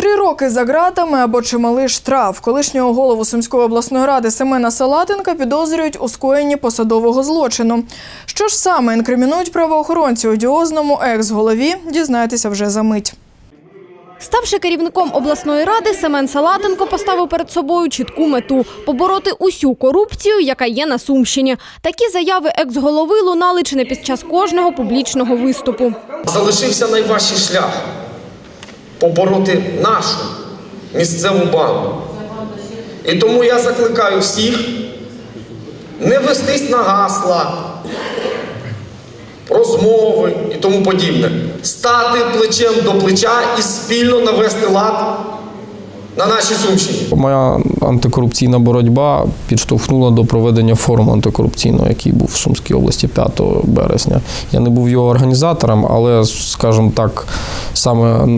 Три роки за ґратами або чималий штраф. Колишнього голову Сумської обласної ради Семена Салатенка підозрюють у скоєнні посадового злочину. Що ж саме інкримінують правоохоронці одіозному екс-голові, дізнайтеся вже за мить. Ставши керівником обласної ради, Семен Салатенко поставив перед собою чітку мету побороти усю корупцію, яка є на Сумщині. Такі заяви екс-голови лунали чи не під час кожного публічного виступу. залишився найважчий шлях побороти нашу місцеву банду. І тому я закликаю всіх не вестись на гасла, розмови і тому подібне. Стати плечем до плеча і спільно навести лад на нашій Сумщині. Моя антикорупційна боротьба підштовхнула до проведення форуму антикорупційного, який був в Сумській області 5 березня. Я не був його організатором, але, скажімо так, саме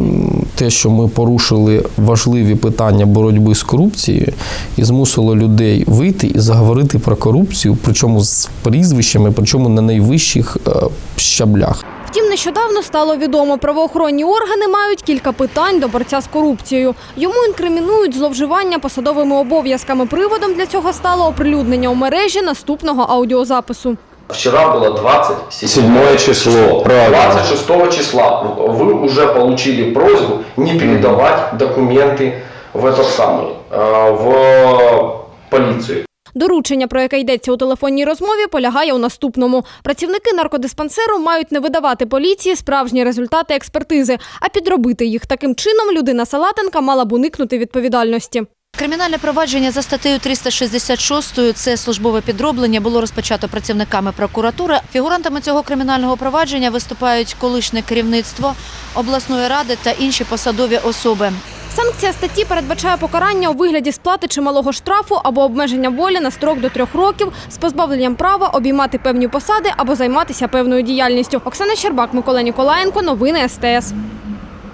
те, що ми порушили важливі питання боротьби з корупцією, і змусило людей вийти і заговорити про корупцію, причому з прізвищами, причому на найвищих е, щаблях. Втім, нещодавно стало відомо, правоохоронні органи мають кілька питань до борця з корупцією. Йому інкримінують зловживання посадовими обов'язками. Приводом для цього стало оприлюднення у мережі наступного аудіозапису. Вчера было 27 число. 26 числа вы уже получили просьбу не передавать документы в этот самый, э, в полицию. Доручення, про яке йдеться у телефонній розмові, полягає у наступному: працівники наркодиспансеру мають не видавати поліції справжні результати експертизи, а підробити їх. Таким чином людина Салатенка мала б уникнути відповідальності. Кримінальне провадження за статтею 366 – це службове підроблення, було розпочато працівниками прокуратури. Фігурантами цього кримінального провадження виступають колишнє керівництво обласної ради та інші посадові особи. Санкція статті передбачає покарання у вигляді сплати чималого штрафу або обмеження волі на строк до трьох років з позбавленням права обіймати певні посади або займатися певною діяльністю. Оксана Щербак, Микола Ніколаєнко. Новини СТС.